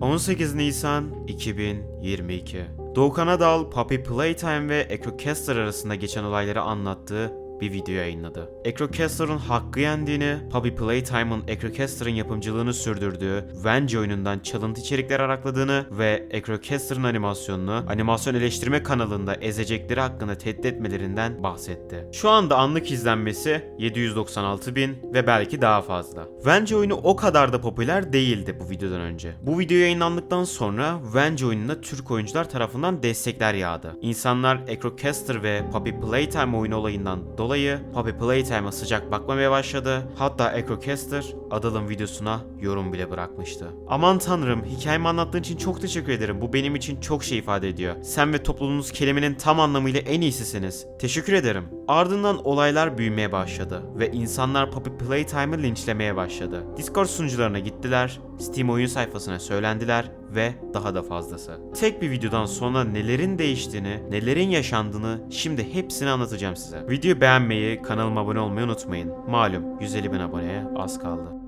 18 Nisan 2022 Doğukan Adal, Puppy Playtime ve Echocaster arasında geçen olayları anlattığı bir video yayınladı. Echocaster'ın hakkı yendiğini, Puppy Playtime'ın Echocaster'ın yapımcılığını sürdürdüğü Venge oyunundan çalıntı içerikler arakladığını ve Echocaster'ın animasyonunu animasyon eleştirme kanalında ezecekleri hakkında tehdit etmelerinden bahsetti. Şu anda anlık izlenmesi 796 bin ve belki daha fazla. Venge oyunu o kadar da popüler değildi bu videodan önce. Bu video yayınlandıktan sonra Venge oyununa Türk oyuncular tarafından destekler yağdı. İnsanlar Echocaster ve Puppy Playtime oyunu olayından dolayı Puppy Playtime'a sıcak bakmamaya başladı. Hatta Echocaster Adal'ın videosuna yorum bile bırakmıştı. Aman tanrım hikayemi anlattığın için çok teşekkür ederim. Bu benim için çok şey ifade ediyor. Sen ve topluluğunuz kelimenin tam anlamıyla en iyisisiniz. Teşekkür ederim. Ardından olaylar büyümeye başladı ve insanlar Puppy Playtime'ı linçlemeye başladı. Discord sunucularına gittiler, Steam oyun sayfasına söylendiler ve daha da fazlası. Tek bir videodan sonra nelerin değiştiğini, nelerin yaşandığını şimdi hepsini anlatacağım size. Videoyu beğenmeyi, kanalıma abone olmayı unutmayın. Malum 150 bin aboneye az kaldı.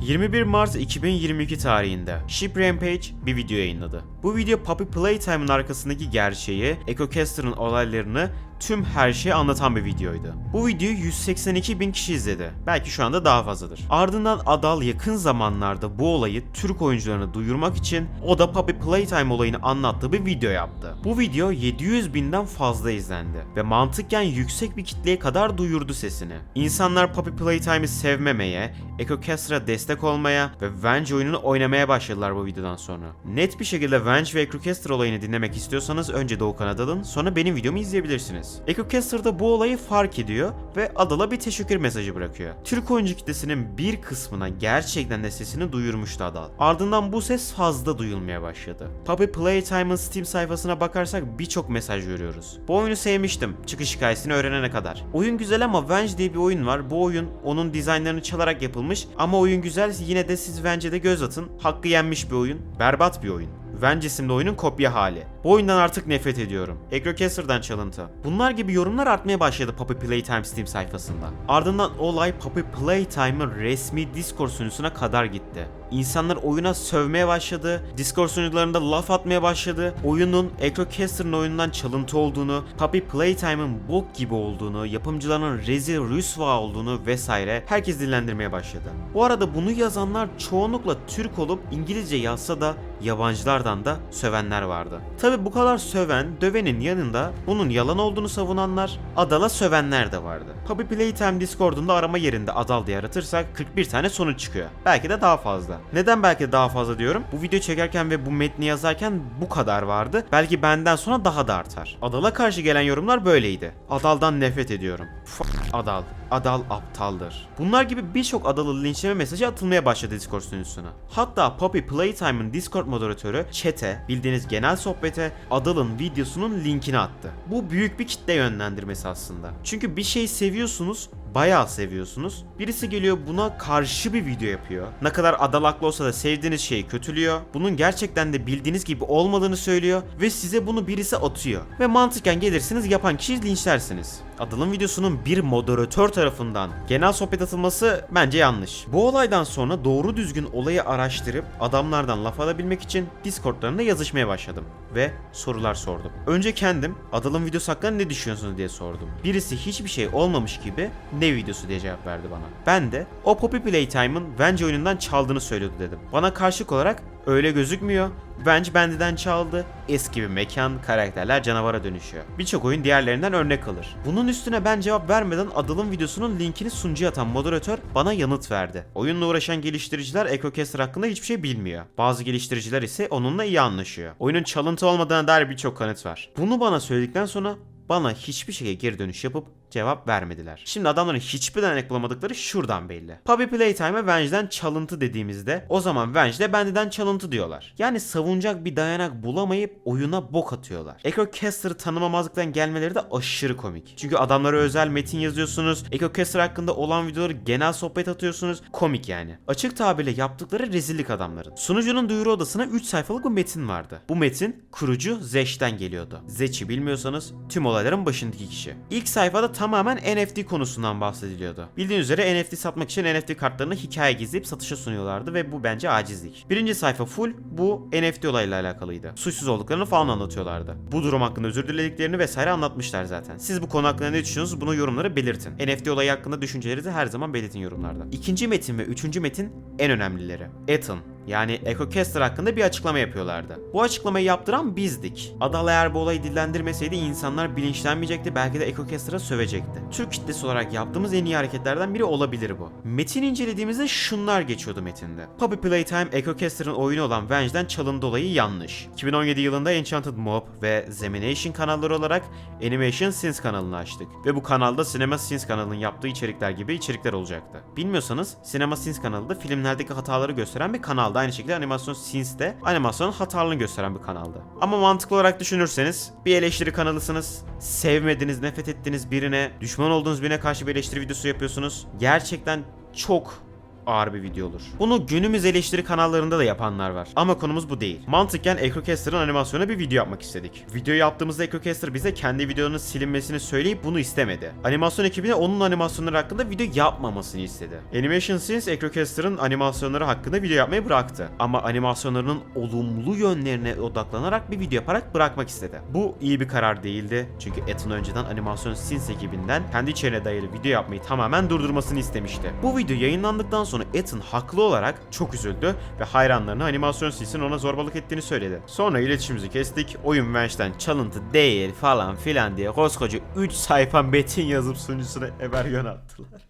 21 Mart 2022 tarihinde Ship Rampage bir video yayınladı. Bu video Puppy Playtime'ın arkasındaki gerçeği, Echocaster'ın olaylarını tüm her şeyi anlatan bir videoydu. Bu videoyu 182 bin kişi izledi. Belki şu anda daha fazladır. Ardından Adal yakın zamanlarda bu olayı Türk oyuncularına duyurmak için o da Puppy Playtime olayını anlattığı bir video yaptı. Bu video 700 binden fazla izlendi ve mantıken yüksek bir kitleye kadar duyurdu sesini. İnsanlar Puppy Playtime'ı sevmemeye, Echocaster'a destek olmaya ve Venge oyununu oynamaya başladılar bu videodan sonra. Net bir şekilde Venge ve Echocaster olayını dinlemek istiyorsanız önce Doğukan Adal'ın sonra benim videomu izleyebilirsiniz. Echocaster da bu olayı fark ediyor ve Adal'a bir teşekkür mesajı bırakıyor. Türk oyuncu kitlesinin bir kısmına gerçekten de sesini duyurmuştu Adal. Ardından bu ses fazla duyulmaya başladı. Puppy Playtime'ın Steam sayfasına bakarsak birçok mesaj görüyoruz. Bu oyunu sevmiştim çıkış hikayesini öğrenene kadar. Oyun güzel ama Venge diye bir oyun var. Bu oyun onun dizaynlarını çalarak yapılmış ama oyun güzel yine de siz Venge'e de göz atın. Hakkı yenmiş bir oyun. Berbat bir oyun. Venge isimli oyunun kopya hali. Bu oyundan artık nefret ediyorum. Echocaster'dan çalıntı. Bunlar gibi yorumlar artmaya başladı Puppy Playtime Steam sayfasında. Ardından olay Puppy Playtime'ın resmi Discord sunucusuna kadar gitti. İnsanlar oyuna sövmeye başladı, Discord sunucularında laf atmaya başladı, oyunun Echocaster'ın oyunundan çalıntı olduğunu, Puppy Playtime'ın bok gibi olduğunu, yapımcıların rezil rüsva olduğunu vesaire herkes dillendirmeye başladı. Bu arada bunu yazanlar çoğunlukla Türk olup İngilizce yazsa da yabancılardan da sövenler vardı. Tabi bu kadar söven, dövenin yanında bunun yalan olduğunu savunanlar, Adal'a sövenler de vardı. Puppy Playtime Discord'unda arama yerinde Adal diye aratırsak 41 tane sonuç çıkıyor. Belki de daha fazla. Neden belki daha fazla diyorum? Bu video çekerken ve bu metni yazarken bu kadar vardı. Belki benden sonra daha da artar. Adal'a karşı gelen yorumlar böyleydi. Adal'dan nefret ediyorum. F Adal. Adal aptaldır. Bunlar gibi birçok Adal'ı linçleme mesajı atılmaya başladı Discord sunucusuna. Hatta Puppy Playtime'ın Discord moderatörü chat'e, bildiğiniz genel sohbete Adal'ın videosunun linkini attı. Bu büyük bir kitle yönlendirmesi aslında. Çünkü bir şey seviyorsunuz, bayağı seviyorsunuz. Birisi geliyor buna karşı bir video yapıyor. Ne kadar adalaklı olsa da sevdiğiniz şeyi kötülüyor. Bunun gerçekten de bildiğiniz gibi olmadığını söylüyor ve size bunu birisi atıyor. Ve mantıken gelirsiniz yapan kişiyi linçlersiniz. Adal'ın videosunun bir moderatör tarafından genel sohbet atılması bence yanlış. Bu olaydan sonra doğru düzgün olayı araştırıp adamlardan laf alabilmek için Discord'larında yazışmaya başladım ve sorular sordum. Önce kendim Adal'ın videosu hakkında ne düşünüyorsunuz diye sordum. Birisi hiçbir şey olmamış gibi ne videosu diye cevap verdi bana. Ben de o Poppy Playtime'ın Venge oyunundan çaldığını söylüyordu dedim. Bana karşılık olarak öyle gözükmüyor. Venge bendiden çaldı. Eski bir mekan, karakterler canavara dönüşüyor. Birçok oyun diğerlerinden örnek alır. Bunun üstüne ben cevap vermeden Adal'ın videosunun linkini sunucuya atan moderatör bana yanıt verdi. Oyunla uğraşan geliştiriciler Echocaster hakkında hiçbir şey bilmiyor. Bazı geliştiriciler ise onunla iyi anlaşıyor. Oyunun çalıntı olmadığına dair birçok kanıt var. Bunu bana söyledikten sonra bana hiçbir şekilde geri dönüş yapıp cevap vermediler. Şimdi adamların hiçbir dayanak bulamadıkları şuradan belli. Puppy Playtime'e Venge'den çalıntı dediğimizde o zaman Venge de bendiden çalıntı diyorlar. Yani savunacak bir dayanak bulamayıp oyuna bok atıyorlar. Echocaster'ı tanımamazlıktan gelmeleri de aşırı komik. Çünkü adamlara özel metin yazıyorsunuz. Echocaster hakkında olan videoları genel sohbet atıyorsunuz. Komik yani. Açık tabirle yaptıkları rezillik adamların. Sunucunun duyuru odasına 3 sayfalık bir metin vardı. Bu metin kurucu Zeş'ten geliyordu. Zeç'i bilmiyorsanız tüm olayların başındaki kişi. İlk sayfada tamamen NFT konusundan bahsediliyordu. Bildiğiniz üzere NFT satmak için NFT kartlarını hikaye gizleyip satışa sunuyorlardı ve bu bence acizlik. Birinci sayfa full bu NFT olayla alakalıydı. Suçsuz olduklarını falan anlatıyorlardı. Bu durum hakkında özür dilediklerini vesaire anlatmışlar zaten. Siz bu konu hakkında ne düşünüyorsunuz bunu yorumlara belirtin. NFT olayı hakkında düşüncelerinizi her zaman belirtin yorumlarda. İkinci metin ve üçüncü metin en önemlileri. Ethan yani EcoCaster hakkında bir açıklama yapıyorlardı. Bu açıklamayı yaptıran bizdik. Adal eğer bu olayı dillendirmeseydi insanlar bilinçlenmeyecekti belki de EcoCaster'a sövecekti. Türk kitlesi olarak yaptığımız en iyi hareketlerden biri olabilir bu. Metin incelediğimizde şunlar geçiyordu metinde. Puppy Playtime EcoCaster'ın oyunu olan Venge'den çalındı olayı yanlış. 2017 yılında Enchanted Mob ve Zemination kanalları olarak Animation Sins kanalını açtık. Ve bu kanalda Cinema Sins kanalının yaptığı içerikler gibi içerikler olacaktı. Bilmiyorsanız Cinema Sins kanalı da filmlerdeki hataları gösteren bir Aynı şekilde Animasyon Sins de animasyonun hatalarını gösteren bir kanaldı. Ama mantıklı olarak düşünürseniz bir eleştiri kanalısınız. Sevmediğiniz, nefret ettiğiniz birine, düşman olduğunuz birine karşı bir eleştiri videosu yapıyorsunuz. Gerçekten çok ağır bir video olur. Bunu günümüz eleştiri kanallarında da yapanlar var. Ama konumuz bu değil. Mantıken EcoCaster'ın animasyona bir video yapmak istedik. Video yaptığımızda EcoCaster bize kendi videonun silinmesini söyleyip bunu istemedi. Animasyon ekibine onun animasyonları hakkında video yapmamasını istedi. Animation Sins EcoCaster'ın animasyonları hakkında video yapmayı bıraktı. Ama animasyonlarının olumlu yönlerine odaklanarak bir video yaparak bırakmak istedi. Bu iyi bir karar değildi. Çünkü Ethan önceden Animasyon Sins ekibinden kendi içeriğine dayalı video yapmayı tamamen durdurmasını istemişti. Bu video yayınlandıktan sonra Ethan haklı olarak çok üzüldü ve hayranlarına animasyon silsin ona zorbalık ettiğini söyledi. Sonra iletişimimizi kestik. Oyun Venge'den çalıntı değil falan filan diye koskoca 3 sayfa metin yazıp sunucusuna eber yönelttiler.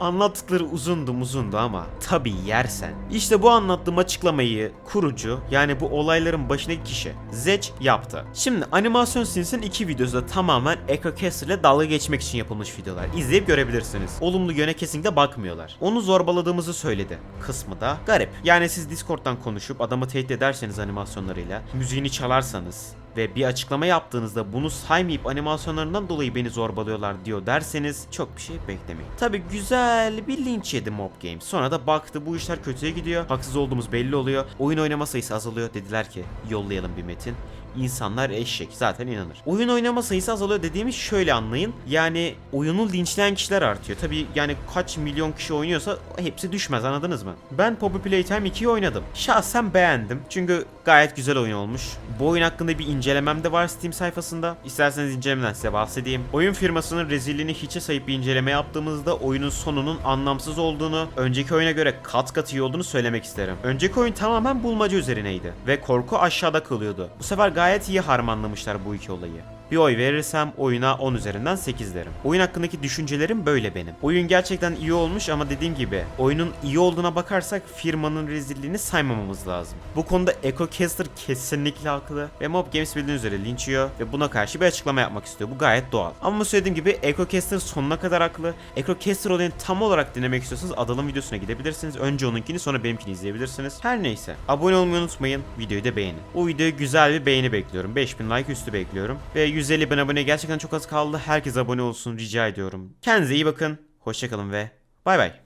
Anlattıkları uzundu uzundu ama tabi yersen. İşte bu anlattığım açıklamayı kurucu yani bu olayların başındaki kişi Zech yaptı. Şimdi animasyon Sins'in iki videosu da tamamen EcoCaster ile dalga geçmek için yapılmış videolar. İzleyip görebilirsiniz. Olumlu yöne kesinlikle bakmıyorlar. Onu zorbaladığımızı söyledi. Kısmı da garip. Yani siz Discord'dan konuşup adamı tehdit ederseniz animasyonlarıyla, müziğini çalarsanız, ve bir açıklama yaptığınızda bunu saymayıp animasyonlarından dolayı beni zorbalıyorlar diyor derseniz çok bir şey beklemeyin. Tabi güzel bir linç yedi Mob Games. Sonra da baktı bu işler kötüye gidiyor. Haksız olduğumuz belli oluyor. Oyun oynama sayısı azalıyor. Dediler ki yollayalım bir metin. İnsanlar eşek zaten inanır. Oyun oynama sayısı azalıyor dediğimiz şöyle anlayın. Yani oyunu linçleyen kişiler artıyor. Tabi yani kaç milyon kişi oynuyorsa hepsi düşmez anladınız mı? Ben Poppy Playtime 2'yi oynadım. Şahsen beğendim. Çünkü gayet güzel oyun olmuş. Bu oyun hakkında bir incelemem de var Steam sayfasında. İsterseniz incelemeden size bahsedeyim. Oyun firmasının rezilliğini hiçe sayıp bir inceleme yaptığımızda oyunun sonunun anlamsız olduğunu, önceki oyuna göre kat kat iyi olduğunu söylemek isterim. Önceki oyun tamamen bulmaca üzerineydi ve korku aşağıda kalıyordu. Bu sefer gayet iyi harmanlamışlar bu iki olayı. Bir oy verirsem oyuna 10 üzerinden 8 derim. Oyun hakkındaki düşüncelerim böyle benim. Oyun gerçekten iyi olmuş ama dediğim gibi oyunun iyi olduğuna bakarsak firmanın rezilliğini saymamamız lazım. Bu konuda EcoCaster kesinlikle haklı ve Mob Games bildiğiniz üzere linç yiyor ve buna karşı bir açıklama yapmak istiyor. Bu gayet doğal. Ama söylediğim gibi EcoCaster sonuna kadar haklı. EcoCaster olayını tam olarak dinlemek istiyorsanız Adal'ın videosuna gidebilirsiniz. Önce onunkini sonra benimkini izleyebilirsiniz. Her neyse. Abone olmayı unutmayın. Videoyu da beğenin. Bu videoya güzel bir beğeni bekliyorum. 5000 like üstü bekliyorum. Ve 150 bin abone gerçekten çok az kaldı. Herkes abone olsun rica ediyorum. Kendinize iyi bakın. Hoşçakalın ve bay bay.